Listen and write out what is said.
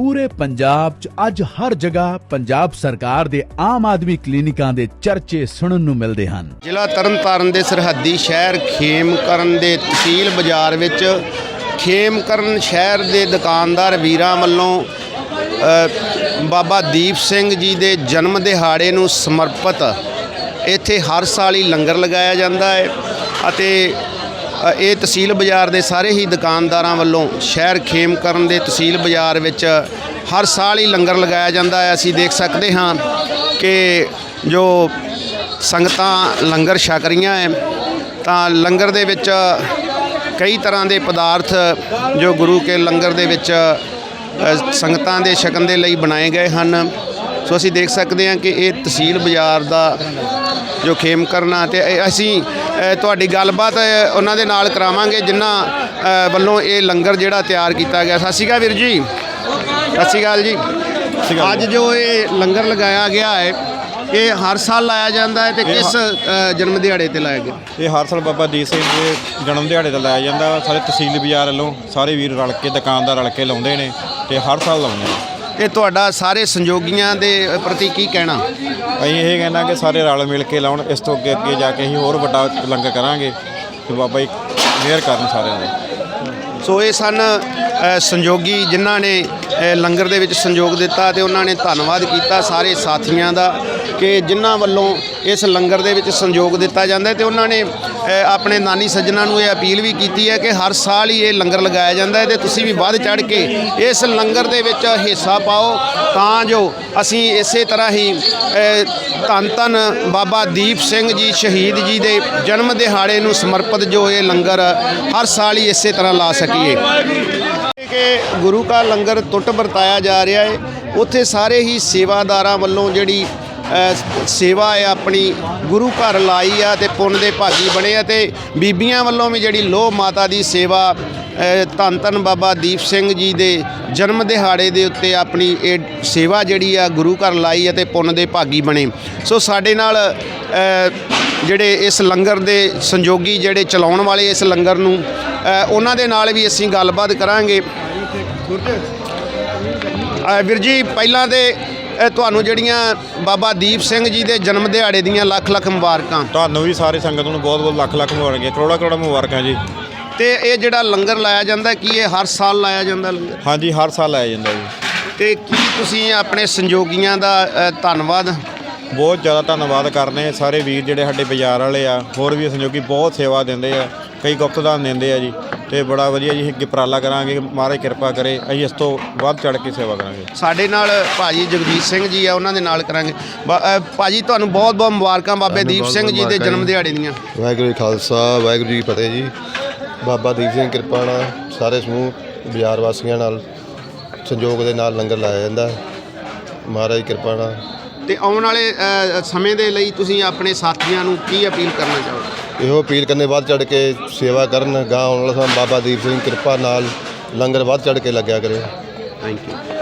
ਪੂਰੇ ਪੰਜਾਬ 'ਚ ਅੱਜ ਹਰ ਜਗ੍ਹਾ ਪੰਜਾਬ ਸਰਕਾਰ ਦੇ ਆਮ ਆਦਮੀ ਕਲੀਨਿਕਾਂ ਦੇ ਚਰਚੇ ਸੁਣਨ ਨੂੰ ਮਿਲਦੇ ਹਨ। ਜ਼ਿਲ੍ਹਾ ਤਰਨਤਾਰਨ ਦੇ ਸਰਹੱਦੀ ਸ਼ਹਿਰ ਖੇਮਕਰਨ ਦੇ ਤਹਿਸੀਲ ਬਾਜ਼ਾਰ ਵਿੱਚ ਖੇਮਕਰਨ ਸ਼ਹਿਰ ਦੇ ਦੁਕਾਨਦਾਰ ਵੀਰਾਂ ਵੱਲੋਂ ਬਾਬਾ ਦੀਪ ਸਿੰਘ ਜੀ ਦੇ ਜਨਮ ਦਿਹਾੜੇ ਨੂੰ ਸਮਰਪਿਤ ਇੱਥੇ ਹਰ ਸਾਲ ਹੀ ਲੰਗਰ ਲਗਾਇਆ ਜਾਂਦਾ ਹੈ ਅਤੇ ਇਹ ਤਹਿਸੀਲ ਬਾਜ਼ਾਰ ਦੇ ਸਾਰੇ ਹੀ ਦੁਕਾਨਦਾਰਾਂ ਵੱਲੋਂ ਸ਼ਹਿਰ ਖੇਮਕਰਨ ਦੇ ਤਹਿਸੀਲ ਬਾਜ਼ਾਰ ਵਿੱਚ ਹਰ ਸਾਲ ਹੀ ਲੰਗਰ ਲਗਾਇਆ ਜਾਂਦਾ ਹੈ। ਅਸੀਂ ਦੇਖ ਸਕਦੇ ਹਾਂ ਕਿ ਜੋ ਸੰਗਤਾਂ ਲੰਗਰ ਛਕ ਰਹੀਆਂ ਹੈ, ਤਾਂ ਲੰਗਰ ਦੇ ਵਿੱਚ ਕਈ ਤਰ੍ਹਾਂ ਦੇ ਪਦਾਰਥ ਜੋ ਗੁਰੂ ਕੇ ਲੰਗਰ ਦੇ ਵਿੱਚ ਸੰਗਤਾਂ ਦੇ ਛਕਣ ਦੇ ਲਈ ਬਣਾਏ ਗਏ ਹਨ। ਸੋ ਅਸੀਂ ਦੇਖ ਸਕਦੇ ਹਾਂ ਕਿ ਇਹ ਤਹਿਸੀਲ ਬਾਜ਼ਾਰ ਦਾ ਜੋ ਖੇਮ ਕਰਨਾ ਤੇ ਅਸੀਂ ਤੁਹਾਡੀ ਗੱਲਬਾਤ ਉਹਨਾਂ ਦੇ ਨਾਲ ਕਰਾਵਾਂਗੇ ਜਿਨ੍ਹਾਂ ਵੱਲੋਂ ਇਹ ਲੰਗਰ ਜਿਹੜਾ ਤਿਆਰ ਕੀਤਾ ਗਿਆ। ਸਤਿ ਸ਼੍ਰੀ ਅਕਾਲ ਵੀਰ ਜੀ। ਸਤਿ ਸ਼੍ਰੀ ਅਕਾਲ ਜੀ। ਅੱਜ ਜੋ ਇਹ ਲੰਗਰ ਲਗਾਇਆ ਗਿਆ ਹੈ ਇਹ ਹਰ ਸਾਲ ਲਾਇਆ ਜਾਂਦਾ ਹੈ ਤੇ ਕਿਸ ਜਨਮ ਦਿਹਾੜੇ ਤੇ ਲਾਇਆ ਗਿਆ? ਇਹ ਹਰ ਸਾਲ ਬਾਬਾ ਦੀਪ ਸਿੰਘ ਦੇ ਜਨਮ ਦਿਹਾੜੇ ਦਾ ਲਾਇਆ ਜਾਂਦਾ। ਸਾਰੇ ਤਹਿਸੀਲ ਬਾਜ਼ਾਰ ਵੱਲੋਂ ਸਾਰੇ ਵੀਰ ਰਲ ਕੇ ਦੁਕਾਨਦਾਰ ਰਲ ਕੇ ਲਾਉਂਦੇ ਨੇ ਤੇ ਹਰ ਸਾਲ ਲਾਉਂਦੇ ਨੇ। ਇਹ ਤੁਹਾਡਾ ਸਾਰੇ ਸੰਯੋਗੀਆਂ ਦੇ ਪ੍ਰਤੀ ਕੀ ਕਹਿਣਾ? ਅਸੀਂ ਇਹ ਕਹਿੰਦਾ ਕਿ ਸਾਰੇ ਰਲ ਮਿਲ ਕੇ ਲਾਉਣ ਇਸ ਤੋਂ ਅੱਗੇ ਅੱਗੇ ਜਾ ਕੇ ਅਸੀਂ ਹੋਰ ਵੱਡਾ ਲੰਗਰ ਕਰਾਂਗੇ ਤੇ ਬਾਬਾ ਜੀ ਮਿਹਰ ਕਰਨ ਸਾਰਿਆਂ ਦੇ। ਸੋ ਇਹ ਸਨ ਸੰਯੋਗੀ ਜਿਨ੍ਹਾਂ ਨੇ ਲੰਗਰ ਦੇ ਵਿੱਚ ਸੰਯੋਗ ਦਿੱਤਾ ਤੇ ਉਹਨਾਂ ਨੇ ਧੰਨਵਾਦ ਕੀਤਾ ਸਾਰੇ ਸਾਥੀਆਂ ਦਾ ਕਿ ਜਿਨ੍ਹਾਂ ਵੱਲੋਂ ਇਸ ਲੰਗਰ ਦੇ ਵਿੱਚ ਸੰਯੋਗ ਦਿੱਤਾ ਜਾਂਦਾ ਤੇ ਉਹਨਾਂ ਨੇ ਆਪਣੇ ਨਾਨੀ ਸੱਜਣਾ ਨੂੰ ਇਹ ਅਪੀਲ ਵੀ ਕੀਤੀ ਹੈ ਕਿ ਹਰ ਸਾਲ ਹੀ ਇਹ ਲੰਗਰ ਲਗਾਇਆ ਜਾਂਦਾ ਹੈ ਤੇ ਤੁਸੀਂ ਵੀ ਵੱਧ ਚੜ ਕੇ ਇਸ ਲੰਗਰ ਦੇ ਵਿੱਚ ਹਿੱਸਾ ਪਾਓ ਤਾਂ ਜੋ ਅਸੀਂ ਇਸੇ ਤਰ੍ਹਾਂ ਹੀ ਧੰਨ ਧੰਨ ਬਾਬਾ ਦੀਪ ਸਿੰਘ ਜੀ ਸ਼ਹੀਦ ਜੀ ਦੇ ਜਨਮ ਦਿਹਾੜੇ ਨੂੰ ਸਮਰਪਿਤ ਜੋ ਇਹ ਲੰਗਰ ਹਰ ਸਾਲ ਹੀ ਇਸੇ ਤਰ੍ਹਾਂ ਲਾ ਸਕੀਏ। ਕਿ ਗੁਰੂ ਕਾ ਲੰਗਰ ਟੁੱਟ ਵਰਤਾਇਆ ਜਾ ਰਿਹਾ ਹੈ, ਉੱਥੇ ਸਾਰੇ ਹੀ ਸੇਵਾਦਾਰਾਂ ਵੱਲੋਂ ਜਿਹੜੀ ਸੇਵਾ ਹੈ ਆਪਣੀ, ਗੁਰੂ ਘਰ ਲਾਈ ਆ ਤੇ ਪੁੰਨ ਦੇ ਭਾਗੀ ਬਣੇ ਆ ਤੇ ਬੀਬੀਆਂ ਵੱਲੋਂ ਵੀ ਜਿਹੜੀ ਲੋਹ ਮਾਤਾ ਦੀ ਸੇਵਾ ਧੰਨ ਧੰਨ ਬਾਬਾ ਦੀਪ ਸਿੰਘ ਜੀ ਦੇ ਜਨਮ ਦਿਹਾੜੇ ਦੇ ਉੱਤੇ ਆਪਣੀ ਇਹ ਸੇਵਾ ਜਿਹੜੀ ਆ ਗੁਰੂ ਘਰ ਲਾਈ ਅਤੇ ਪੁੰਨ ਦੇ ਭਾਗੀ ਬਣੇ। ਸੋ ਸਾਡੇ ਨਾਲ ਜਿਹੜੇ ਇਸ ਲੰਗਰ ਦੇ ਸੰਯੋਗੀ ਜਿਹੜੇ ਚਲਾਉਣ ਵਾਲੇ ਇਸ ਲੰਗਰ ਨੂੰ ਉਹਨਾਂ ਦੇ ਨਾਲ ਵੀ ਅਸੀਂ ਗੱਲਬਾਤ ਕਰਾਂਗੇ। ਵੀਰ ਜੀ, ਪਹਿਲਾਂ ਤੇ ਅ, ਤੁਹਾਨੂੰ ਜਿਹੜੀਆਂ ਬਾਬਾ ਦੀਪ ਸਿੰਘ ਜੀ ਦੇ ਜਨਮ ਦਿਹਾੜੇ ਦੀਆਂ ਲੱਖ ਲੱਖ ਮੁਬਾਰਕਾਂ। ਤੁਹਾਨੂੰ ਵੀ ਸਾਰੇ ਸੰਗਤ ਨੂੰ ਬਹੁਤ ਬਹੁਤ ਲੱਖ ਲੱਖ ਮੁਬਾਰਕਾਂ ਕਰੋੜਾ ਕਰੋੜਾ ਮੁਬਾਰਕਾਂ ਜੀ। ਤੇ ਇਹ ਜਿਹੜਾ ਲੰਗਰ ਲਾਇਆ ਜਾਂਦਾ ਕੀ ਇਹ ਹਰ ਸਾਲ ਲਾਇਆ ਜਾਂਦਾ ਲੰਗਰ? ਹਾਂਜੀ ਹਰ ਸਾਲ ਲਾਇਆ ਜਾਂਦਾ ਜੀ। ਤੇ ਕੀ ਤੁਸੀਂ ਆਪਣੇ ਸੰਯੋਗੀਆਂ ਦਾ ਅ, ਧੰਨਵਾਦ? ਬਹੁਤ ਜ਼ਿਆਦਾ ਧੰਨਵਾਦ ਕਰਨੇ ਸਾਰੇ ਵੀਰ ਜਿਹੜੇ ਸਾਡੇ ਬਾਜ਼ਾਰ ਵਾਲੇ ਆ ਹੋਰ ਵੀ ਸੰਯੋਗੀ ਬਹੁਤ ਸੇਵਾ ਦਿੰਦੇ ਆ ਕਈ ਗੁਪਤਦਾਨ ਦਿੰਦੇ ਆ ਜੀ। ਤੇ ਬੜਾ ਵਧੀਆ ਜੀ ਅੱਗੇ ਉਪਰਾਲਾ ਕਰਾਂਗੇ ਮਹਾਰਾਜ ਕਿਰਪਾ ਕਰੇ ਅਸੀਂ ਇਸ ਤੋਂ ਵੱਧ ਚੜ ਕੇ ਸੇਵਾ ਕਰਾਂਗੇ। ਸਾਡੇ ਨਾਲ ਭਾਜੀ ਜਗਦੀਸ਼ ਸਿੰਘ ਜੀ ਆ ਉਹਨਾਂ ਦੇ ਨਾਲ ਕਰਾਂਗੇ। ਬਾ- ਅ, ਭਾਜੀ ਤੁਹਾਨੂੰ ਬਹੁਤ ਬਹੁਤ ਮੁਬਾਰਕਾਂ ਬਾਬੇ ਦੀਪ ਸਿੰਘ ਜੀ ਦੇ ਜਨਮ ਦਿਹਾੜੇ ਦੀਆਂ। ਵਾਹਿਗੁਰੂ ਜੀ ਖਾਲਸਾ ਵਾਹਿਗੁਰੂ ਜੀ ਕੀ ਫਤਿਹ ਜੀ। ਬਾਬਾ ਦੀਪ ਸਿੰਘ ਕਿਰਪਾ ਨਾਲ ਸਾਰੇ ਸਮੂਹ ਬਾਜ਼ਾਰ ਵਾਸੀਆਂ ਨਾਲ ਸੰਯੋਗ ਦੇ ਨਾਲ ਲੰਗਰ ਲਾਇਆ ਜਾਂਦਾ। ਹੈ ਮਹਾਰਾਜ ਦੀ ਕਿਰਪਾ ਨਾਲ। ਤੇ ਆਉਣ ਵਾਲੇ ਅ, ਸਮੇਂ ਦੇ ਲਈ ਤੁਸੀਂ ਆਪਣੇ ਸਾਥੀਆਂ ਨੂੰ ਕੀ ਅਪੀਲ ਕਰਨਾ ਚਾਹੋਗੇ? ਇਹੋ ਅਪੀਲ ਕਰਨੇ, ਵੱਧ ਚੜ ਕੇ ਸੇਵਾ ਕਰਨ ਗਾਂ ਆਉਣ ਵਾਲਾ ਸਮਾਂ ਬਾਬਾ ਦੀਪ ਸਿੰਘ ਕਿਰਪਾ ਨਾਲ ਲੰਗਰ ਵੱਧ ਚੜ ਕੇ ਲੱਗਿਆ ਕਰੇ। Thank you